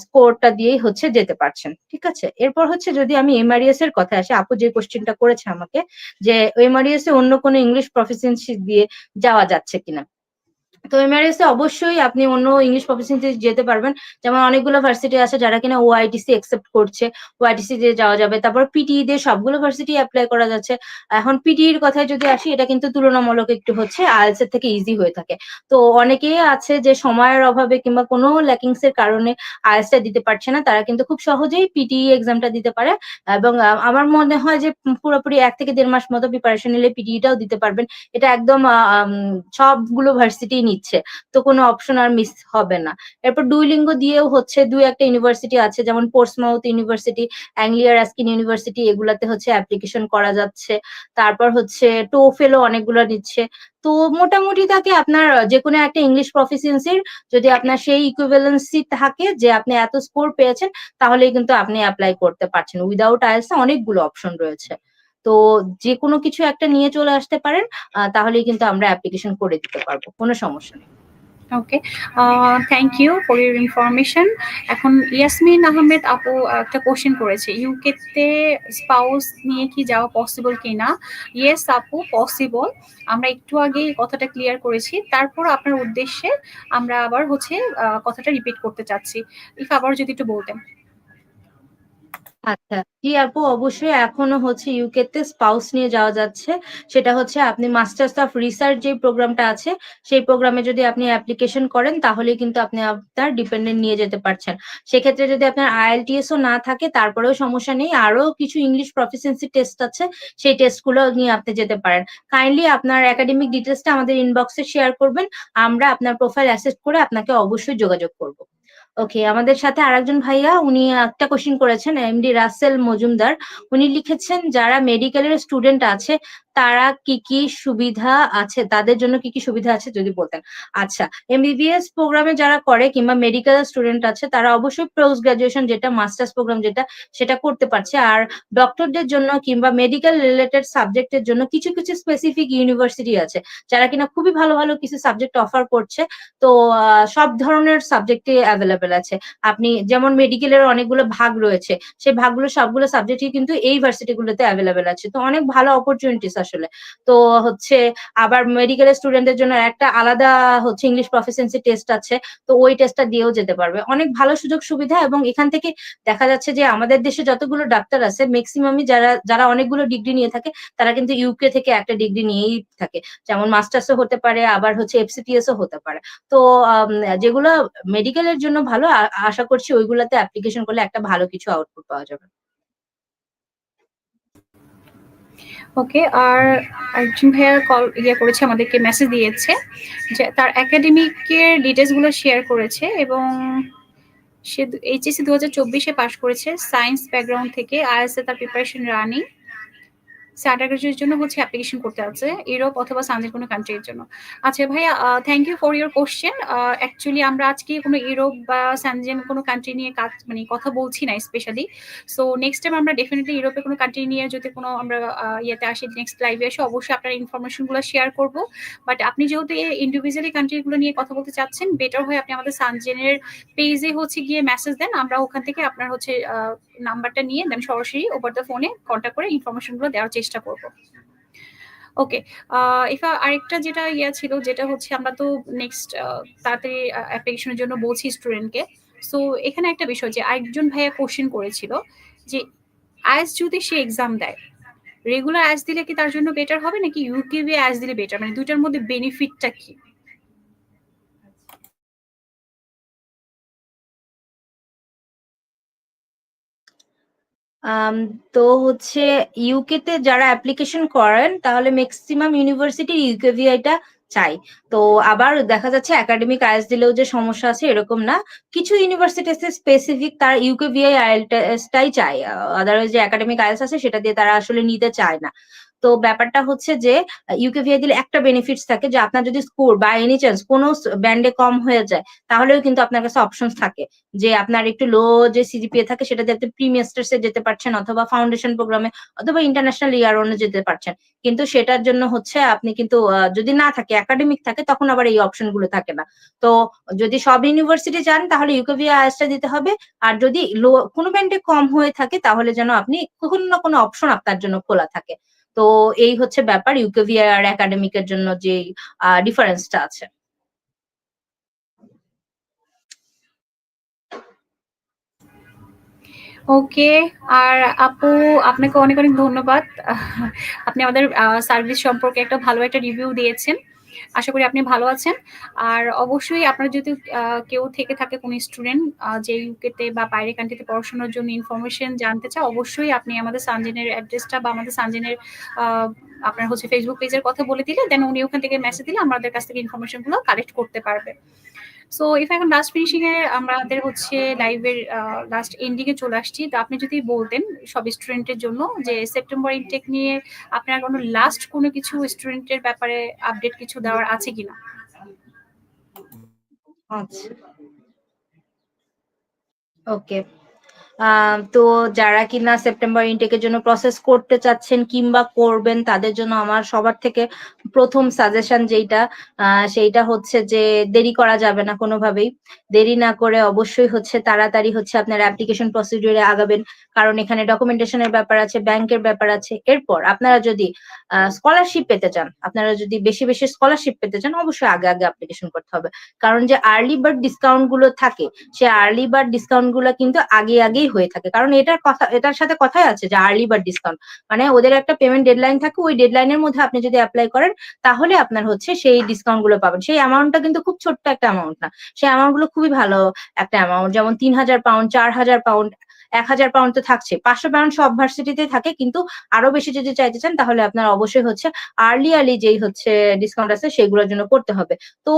স্কোরটা দিয়েই হচ্ছে যেতে পারছেন। ঠিক আছে? এরপর হচ্ছে যদি আমি এমআরইএস এর কথা আসি, আপু যে কোশ্চেনটা করেছে আমাকে, যে এমআরইএস এ অন্য কোনো ইংলিশ প্রফেসিয়েন্সি দিয়ে যাওয়া যাচ্ছে কিনা। তো এমআরএস এ অবশ্যই আপনি অন্য ইংলিশ প্রফেশনতে যেতে পারবেন। যেমন অনেকগুলো ভার্সিটি আছে যারা কিনা ওআইটিসি একসেপ্ট করছে। ওআইটিসি দিয়ে যাওয়া যাবে। তারপর পিটি দিয়ে সবগুলো ভার্সিটি অ্যাপ্লাই করা যাচ্ছে। এখন পিটি এর কথায় যদি আসি, এটা কিন্তু তুলনামূলক একটু হচ্ছে আইএলস এর থেকে ইজি হয়ে থাকে। তো অনেকেই আছে যে সময়ের অভাবে কিংবা কোনো ল্যাকিংস এর কারণে আইএলসটা দিতে পারছে না। তারা কিন্তু খুব সহজেই পিটি এক্সামটা দিতে পারে। এবং আমার মনে হয় যে পুরোপুরি এক থেকে দেড় মাস মতো প্রিপারেশন নিলে পিটিটাও দিতে পারবেন। এটা একদম সবগুলো ভার্সিটি নিচ্ছে, তো কোনো অপশন আর মিস হবে না। এরপর দুই লিঙ্গ দিয়েও হচ্ছে দুই একটা ইউনিভার্সিটি আছে, যেমন পোর্টসমাউথ ইউনিভার্সিটি অ্যাংলিয়ার অ্যাস্কিন ইউনিভার্সিটি এগুলাতে হচ্ছে অ্যাপ্লিকেশন করা যাচ্ছে। তারপর হচ্ছে টোফেলও অনেকগুলো নিচ্ছে। তো মোটামুটি তাকে আপনার যে কোনো একটা ইংলিশ প্রফিসিয়েন্সির যদি আপনার সেই ইকুইভ্যালেন্সি থাকে যে আপনি এত স্কোর পেয়েছেন, তাহলেই কিন্তু আপনি অ্যাপ্লাই করতে পারছেন। উইদাউট আইএলস অনেকগুলো অপশন রয়েছে। তো যে কোনো কিছু একটা নিয়ে চলে আসতে পারেন তাহলেই কিন্তু আমরা অ্যাপ্লিকেশন করে দিতে পারব, কোনো সমস্যা নেই। Okay thank you for your information এখন ইয়াসমিন আহমেদ আপু একটা কোশ্চেন করেছে ইউকেতে স্পাউস নিয়ে কি যাওয়া পসিবল কি না ইয়েস আপু পসিবল আমরা একটু আগে কথাটা ক্লিয়ার করেছি, তারপর আপনার উদ্দেশ্যে আমরা আবার হচ্ছে কথাটা রিপিট করতে চাচ্ছি। ইফ আবার যদি একটু বলতেন। আচ্ছা। জি আপু অবশ্যই এখনও হচ্ছে ইউকে তে স্পাউস নিয়ে যাওয়া যাচ্ছে। সেটা হচ্ছে আপনি মাস্টার্স অফ রিসার্চ যে প্রোগ্রামটা আছে, সেই প্রোগ্রামে যদি আপনি অ্যাপ্লিকেশন করেন তাহলেই কিন্তু আপনি আপনার ডিপেন্ডেন্ট নিয়ে যেতে পারছেন। সেক্ষেত্রে যদি আপনার IELTS ও না থাকে তারপরেও সমস্যা নেই। আরও কিছু ইংলিশ প্রফিসিয়েন্সি টেস্ট আছে, সেই টেস্টগুলো নিয়ে আপনি যেতে পারেন। কাইন্ডলি আপনার একাডেমিক ডিটেইলসটা আমাদের ইনবক্সে শেয়ার করবেন। আমরা আপনার প্রোফাইল অ্যাসেস করে আপনাকে অবশ্যই যোগাযোগ করব। ওকে, আমাদের সাথে আরেকজন ভাইয়া উনি একটা কোশ্চিন করেছেন এমডি রাসেল মজুমদার। উনি লিখেছেন যারা মেডিকেলের স্টুডেন্ট আছে তারা কি, কি সুবিধা আছে? তাদের জন্য কি, কি সুবিধা আছে যদি বলতেন? আচ্ছা, এমবিবিএস প্রোগ্রামে যারা করে কিংবা মেডিকেল স্টুডেন্ট আছে তারা অবশ্যই পোস্ট গ্রাজুয়েশন যেটা মাস্টার্স প্রোগ্রাম যেটা সেটা করতে পারছে। আর ডক্টরদের জন্য কিংবা মেডিকেল রিলেটেড সাবজেক্টের জন্য কিছু, কিছু স্পেসিফিক ইউনিভার্সিটি আছে যারা কিনা খুবই ভালো, ভালো কিছু সাবজেক্ট অফার করছে। তো সব ধরনের সাবজেক্টই অ্যাভেলেবেল আছে। আপনি যেমন মেডিকেলের অনেকগুলো ভাগ রয়েছে। সেই ভাগগুলো সবগুলো সাবজেক্টই কিন্তু এই ভার্সিটি গুলোতে এভেইলেবল আছে। তো অনেক ভালো অপরচুনিটিস আসলে। তো হচ্ছে আবার মেডিকেলের স্টুডেন্টদের জন্য একটা আলাদা হচ্ছে ইংলিশ প্রফিসিয়েন্সি টেস্ট আছে। তো ওই টেস্টটা দিয়েও যেতে পারবে। অনেক ভালো সুযোগ সুবিধা এবং এখান থেকে দেখা যাচ্ছে যে আমাদের দেশে যতগুলো ডাক্তার আছে মেক্সিমামই যারা, যারা অনেকগুলো ডিগ্রি নিয়ে থাকে তারা কিন্তু ইউকে থেকে একটা ডিগ্রি নিয়েই থাকে। যেমন মাস্টার্সও হতে পারে আবার হচ্ছে এফসিপিএস ও হতে পারে। তো যেগুলো মেডিকেলের জন্য ভালো আশা করছি ওইগুলোতে অ্যাপ্লিকেশন করলে একটা ভালো কিছু আউটপুট পাওয়া যাবে। ওকে। আর একজন ভাইয়া কল ইয়ে করেছে, আমাদেরকে মেসেজ দিয়েছে যে তার একাডেমিকের ডিটেলসগুলো শেয়ার করেছে এবং সে এইচএসসি দু হাজার চব্বিশে পাশ করেছে সায়েন্স ব্যাকগ্রাউন্ড থেকে। আইএসএ তার প্রিপারেশন রানিং। সে আন্ডার জন্য হচ্ছে অ্যাপ্লিকেশন করতে আছে ইউরোপ অথবা সানজের কোনো কান্ট্রির জন্য। আচ্ছা ভাইয়া thank you for your question. Uh actually আমরা আজকে কোনো ইউরোপ বা সানজেন কোনো কান্ট্রি নিয়ে কাজ মানে কথা বলছি না স্পেশালি। সো নেক্সট টাইম আমরা ডেফিনিটলি ইউরোপের কোনো কান্ট্রি নিয়ে যদি কোনো আমরা ইয়েতে আসি নেক্সট লাইভে এসে অবশ্যই আপনার ইনফরমেশনগুলো শেয়ার করব। বাট আপনি যেহেতু এ ইন্ডিভিজুয়ালি কান্ট্রি গুলো নিয়ে কথা বলতে চাচ্ছেন, বেটার হয় আপনি আমাদের সানজেনের পেজে হচ্ছে গিয়ে মেসেজ দেন। আমরা ওখান থেকে আপনার হচ্ছে নাম্বারটা নিয়ে দেন সরাসরি ওভার দ্য ফোনে কন্ট্যাক্ট করে ইনফরমেশনগুলো দেওয়ার চেষ্টা করব। ওকে। ইফা আরেকটা যেটা ইয়া ছিল যেটা হচ্ছে আমরা তো নেক্সট তাড়াতাড়ি অ্যাপ্লিকেশনের জন্য বলছি স্টুডেন্টকে। সো এখানে একটা বিষয় যে আরেকজন ভাইয়া কোয়েশ্চেন করেছিল যে IELTS যদি সে এক্সাম দেয়, রেগুলার IELTS দিলে কি তার জন্য বেটার হবে নাকি ইউকেভি IELTS দিলে বেটার? মানে ২ টার মধ্যে বেনিফিটটা কি? তো হচ্ছে ইউকে তে যারা অ্যাপ্লিকেশন করেন, তাহলে ম্যাক্সিমাম ইউনিভার্সিটি ইউকে ভিআইটা চাই। তো আবার দেখা যাচ্ছে একাডেমিক IELTS দিলেও যে সমস্যা আছে এরকম না। কিছু ইউনিভার্সিটিতে স্পেসিফিক তার ইউকেভিআই ভিআই টাই চায়। আ আদারওয়াইজ যে একাডেমিক IELTS আছে সেটা দিয়ে তারা আসলে নিতে চায় না। তো ব্যাপারটা হচ্ছে যে ইউকেভিআই দিলে একটা বেনিফিটস থাকে যে, আপনার যদি স্কোর বা এনি চান্স কোনো ব্যান্ডে কম হয়ে যায়, তাহলেও কিন্তু আপনার কাছে অপশনস থাকে। যে আপনার একটু লো যে সিজিপিএ থাকে সেটা দিয়ে আপনি প্রি মাস্টার্স এ যেতে পারছেন অথবা ফাউন্ডেশন প্রোগ্রামে অথবা ইন্টারন্যাশনাল ইয়ার এ যেতে পারছেন। কিন্তু সেটার জন্য হচ্ছে আপনি কিন্তু যদি না থাকে একাডেমিক থাকে, তখন আবার এই অপশনগুলো থাকে না। তো যদি সব ইউনিভার্সিটি চান, তাহলে ইউকেভিআই টা দিতে হবে। আর যদি লো কোনো ব্যান্ডে কম হয়ে থাকে, তাহলে যেন আপনি কোনো না কোনো অপশন আপনার জন্য খোলা থাকে। তো এই হচ্ছে ব্যাপার ইউকেভিআর আর একাডেমিক এর জন্য যে ডিফারেন্সটা আছে। ওকে। আর আপু আপনাকে অনেক, অনেক ধন্যবাদ। আপনি আমাদের সার্ভিস সম্পর্কে একটা ভালো একটা রিভিউ দিয়েছেন। আশা করি আপনি ভালো আছেন। আর অবশ্যই আপনার যদি কেউ থেকে থাকে কোনো স্টুডেন্ট যে ইউকেতে বা বাইরে কান্ট্রিতে পড়াশোনার জন্য ইনফরমেশন জানতে চায়, অবশ্যই আপনি আমাদের সানজেনের অ্যাড্রেসটা বা আমাদের সানজেনের আপনার হচ্ছে ফেসবুক পেজের কথা বলে দিলে দেন উনি ওখান থেকে মেসেজ দিলে আমাদের কাছ থেকে ইনফরমেশনগুলো কালেক্ট করতে পারবে। সো ইফ এখন লাস্ট ফিনিশিং এ, আমাদের হচ্ছে লাইভের লাস্ট এন্ডিং এ চলে আসছি। তো আপনি যদি বলতেন সব স্টুডেন্টের জন্য যে সেপ্টেম্বর ইনটেক নিয়ে আপনার কোনো লাস্ট কোনো কিছু স্টুডেন্টের ব্যাপারে আপডেট কিছু দেওয়ার আছে কিনা? আচ্ছা। ওকে। তো যারা কিনা সেপ্টেম্বর ইনটেক এর জন্য প্রসেস করতে চাচ্ছেন কিংবা করবেন তাদের জন্য আমার সবার থেকে প্রথম সাজেশন যেইটা সেইটা হচ্ছে যে দেরি করা যাবে না কোনোভাবেই। দেরি না করে অবশ্যই হচ্ছে তাড়াতাড়ি হচ্ছে আপনার অ্যাপ্লিকেশন প্রসিডিউরে আগাবেন। কারণ এখানে ডকুমেন্টেশন এর ব্যাপার আছে, ব্যাংকের ব্যাপার আছে। এরপর আপনারা যদি স্কলারশিপ পেতে চান, আপনারা যদি বেশি, বেশি স্কলারশিপ পেতে চান অবশ্যই আগে, আগে অ্যাপ্লিকেশন করতে হবে। কারণ যে আর্লি বার্ড ডিসকাউন্টগুলো থাকে, সে আর্লি বার্ড ডিসকাউন্টগুলো কিন্তু আগে, আগে আগেই হয়ে থাকে। কারণ এটার কথা, এটার সাথে কথাই আছে যে আর্লি বার্ড ডিসকাউন্ট মানে ওদের একটা পেমেন্ট ডেডলাইন থাকে, ওই ডেডলাইনের মধ্যে আপনি যদি অ্যাপ্লাই করেন, তাহলে আপনার হচ্ছে সেই ডিসকাউন্টগুলো পাবেন। সেই অ্যামাউন্টটা কিন্তু খুব ছোট্ট একটা অ্যামাউন্ট না। সেই অ্যামাউন্টগুলো খুবই ভালো একটা অ্যামাউন্ট যেমন তিন হাজার পাউন্ড চার হাজার পাউন্ড এক হাজার পাউন্ড তো থাকছে পাঁচশো পাউন্ড সব ভার্সিটিতে থাকে, কিন্তু আরও বেশি যদি চাইতে চান, তাহলে আপনার অবশ্যই হচ্ছে আর্লি আর্লি যেই হচ্ছে ডিসকাউন্ট আছে, সেগুলোর জন্য করতে হবে। তো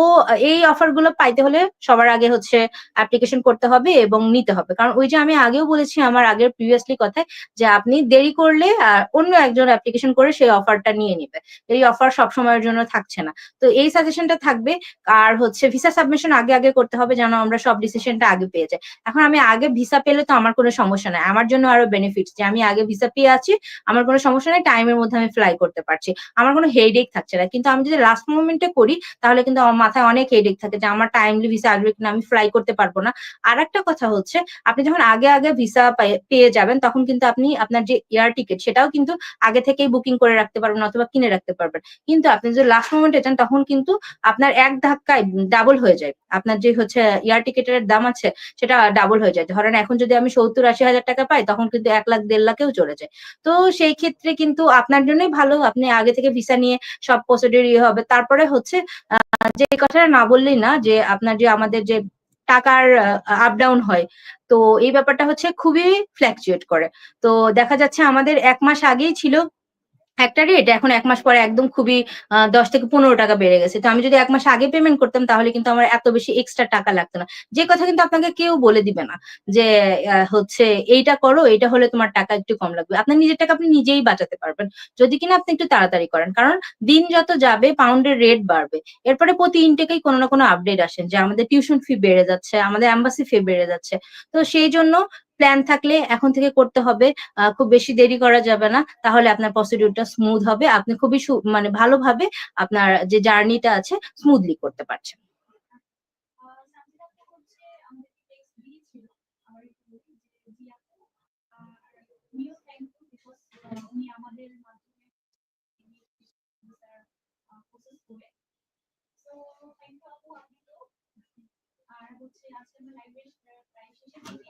এই অফারগুলো পাইতে হলে সবার আগে হচ্ছে অ্যাপ্লিকেশন করতে হবে এবং নিতে হবে। কারণ ওই যে আমি আগেও বলেছি আমার আগের প্রিভিয়াসলি কথায় যে আপনি দেরি করলে আহ, অন্য একজন অ্যাপ্লিকেশন করে সেই অফারটা নিয়ে নিবে। এই অফার সব সময়ের জন্য থাকছে না। তো এই সাজেশনটা থাকবে। আর হচ্ছে ভিসা সাবমিশন আগে আগে করতে হবে যেন আমরা সব ডিসিশনটা আগে পেয়ে যাই। এখন আমি আগে ভিসা পেলে তো আমার কোনো সমস্যা নাই। আমার জন্য আরও বেনিফিটস যে আমি আগে ভিসা পেয়ে আছি আমার কোনো সমস্যা নেই টাইমের মধ্যে আমি ফ্লাই করতে পারছি। আমার কোনো হেডেক থাকছে না। কিন্তু আমি যদি লাস্ট মোমেন্টে করি তাহলে কিন্তু আমার মাথায় অনেক হেডেক থাকে যে আমার টাইমলি ভিসা আসবে কিনা আমি ফ্লাই করতে পারব না। আর একটা কথা হচ্ছে আপনি যখন আগে আগে ভিসা পেয়ে যাবেন, তখন কিন্তু আপনি আপনার যে এয়ার টিকিট সেটাও কিন্তু আগে থেকেই বুকিং করে রাখতে পারবেন অথবা কিনে রাখতে পারবেন। কিন্তু আপনি যদি লাস্ট মোমেন্টে যান, তখন কিন্তু আপনার এক ধাক্কায় ডাবল হয়ে যায়। আপনার যে হচ্ছে এয়ার টিকিটের দাম আছে, সেটা ডাবল হয়ে যায়। ধরেন এখন যদি আমি সত্তর আশি হাজার টাকা পাই, তখন কিন্তু এক লাখ, দেড় লাখেও চলে যায়। তো সেই ক্ষেত্রে কিন্তু আপনার জন্যই ভালো, আপনি আগে থেকে ভিসা নিয়ে সব প্রসিডিউর ইয়ে হবে। তারপরে হচ্ছে যে কথাটা না বললেই না, যে আপনার যে আমাদের যে টাকার আপ ডাউন হয়। তো এই ব্যাপারটা হচ্ছে খুবই ফ্ল্যাকচুয়েট করে। তো দেখা যাচ্ছে আমাদের এক মাস আগেই ছিল একটা রেট এখন এক মাস পরে একদম খুবই দশ থেকে পনেরো টাকা বেড়ে গেছে। তো আমি যদি এক মাস আগে পেমেন্ট করতাম, তাহলে কিন্তু আমার এত বেশি এক্সট্রা টাকা লাগতো না। যে কথা কিন্তু আপনাকে কেউ বলে দিবে না, যে হচ্ছে এইটা করো, এইটা হলে তোমার টাকা একটু কম লাগবে। আপনার নিজের টাকা আপনি নিজেই বাঁচাতে পারবেন। যদি কিনা আপনি একটু তাড়াতাড়ি করেন। কারণ দিন যত যাবে পাউন্ডের রেট বাড়বে। এরপরে প্রতি ইনটেকেই কোনো না কোনো আপডেট আসেন যে আমাদের টিউশন ফি বেড়ে যাচ্ছে, আমাদের অ্যাম্বাসি ফি বেড়ে যাচ্ছে। তো সেই জন্য প্ল্যান থাকলে এখন থেকে করতে হবে। খুব বেশি দেরি করা যাবে না। তাহলে আপনার প্রসিডিউরটা স্মুথ হবে। আপনি খুবই মানে ভালোভাবে আপনার যে জার্নিটা আছে স্মুথলি করতে পারছেন। আর হচ্ছে আজকে আমরা লাইব্রেরি প্রায় শেষের দিকে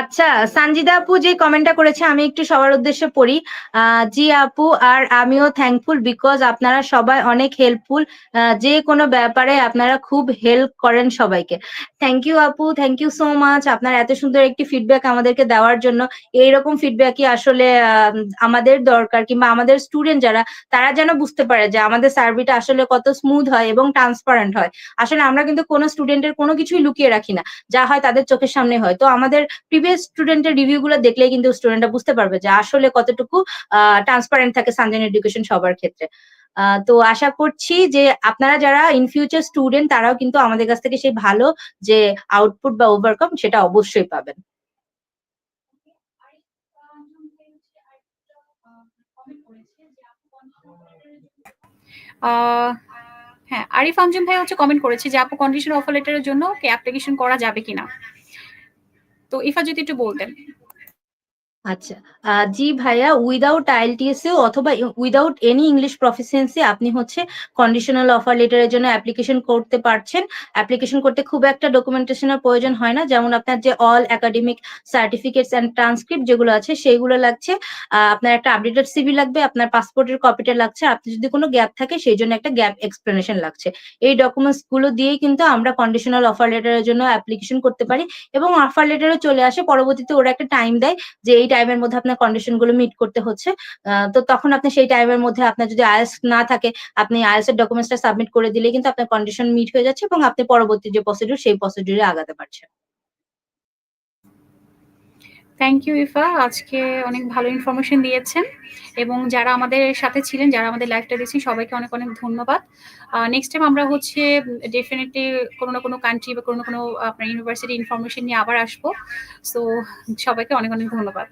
আচ্ছা সানজিদা আপু যে কমেন্টটা করেছে, আমি একটু সবার উদ্দেশ্যে পড়ি। জি আপু, আর আমিও থ্যাঙ্কফুল বিকজ আপনারা সবাই অনেক হেল্পফুল যে কোনো ব্যাপারে আপনারা খুব হেল্প করেন সবাইকে। থ্যাংক ইউ আপু থ্যাংক ইউ সো মাচ আপনার এত সুন্দর একটি ফিডব্যাক আমাদেরকে দেওয়ার জন্য। এইরকম ফিডব্যাকই আসলে আমাদের দরকার কিংবা আমাদের স্টুডেন্ট যারা, তারা যেন বুঝতে পারে যে আমাদের সার্ভিটা আসলে কত স্মুথ হয় এবং ট্রান্সপারেন্ট হয়। আসলে আমরা কিন্তু কোনো স্টুডেন্টের কোনো কিছুই লুকিয়ে রাখি না। যা হয় তাদের চোখের সামনে হয়। তো আমাদের প্রিভিয়াস স্টুডেন্টের রিভিউ গুলো দেখলেই কিন্তু স্টুডেন্টরা বুঝতে পারবে যে আসলে কতটুকু ট্রান্সপারেন্ট থাকে সানজান এডুকেশন সবার ক্ষেত্রে। তো আশা করছি যে আপনারা যারা ইন ফিউচার স্টুডেন্ট তারাও কিন্তু আমাদের কাছ থেকে সেই ভালো যে আউটপুট বা ওভারকাম সেটা অবশ্যই পাবেন। হ্যাঁ আরিফ আঞ্জুম ভাই হচ্ছে কমেন্ট করেছে যে, আপু কন্ডিশন অফার লেটারের জন্য কি অ্যাপ্লিকেশন করা যাবে কিনা? তো ইফা যদি একটু বলতেন। আচ্ছা জি ভাইয়া উইদাউট আইএলটিএসও অথবা উইদাউট এনি ইংলিশ প্রফিসিয়েন্সি আপনি হচ্ছে কন্ডিশনাল অফার লেটারের জন্য অ্যাপ্লিকেশন করতে পারছেন। অ্যাপ্লিকেশন করতে খুব একটা ডকুমেন্টেশনের প্রয়োজন হয় না। যেমন আপনার যে all academic certificates and transcript যেগুলো আছে সেইগুলো লাগছে। আপনার একটা আপডেটেড সিভি লাগবে, আপনার পাসপোর্টের কপিটা লাগছে। আপনি যদি কোনো গ্যাপ থাকে, সেই জন্য একটা গ্যাপ এক্সপ্লেনেশন লাগছে। এই ডকুমেন্টসগুলো দিয়েই কিন্তু আমরা কন্ডিশনাল অফার লেটারের জন্য অ্যাপ্লিকেশন করতে পারি। এবং অফার লেটারও চলে আসে, পরবর্তীতে ওরা একটা টাইম দেয় যে এই টাইমের মধ্যে আপনার কন্ডিশনগুলো মিট করতে হচ্ছে। তো তখন আপনি সেই টাইমের মধ্যে আপনার যদি আইএলস না থাকে, আপনি আইএলস এর ডকুমেন্টসটা সাবমিট করে দিলে কিন্তু আপনার কন্ডিশন মিট হয়ে যাচ্ছে এবং আপনি পরবর্তী যে প্রসিডিউর সেই প্রসিডিউরে আগাতে পারছেন। থ্যাংক ইউ ইফা আজকে অনেক ভালো ইনফরমেশন দিয়েছেন এবং যারা আমাদের সাথে ছিলেন, যারা আমাদের লাইভটা দিয়েছেন সবাইকে অনেক অনেক ধন্যবাদ। নেক্সট টাইম আমরা হচ্ছে ডেফিনেটলি কোনো না কোনো কান্ট্রি বা কোনো না কোনো, আপনার ইউনিভার্সিটি ইনফরমেশন নিয়ে আবার আসব। সো সবাইকে অনেক অনেক ধন্যবাদ।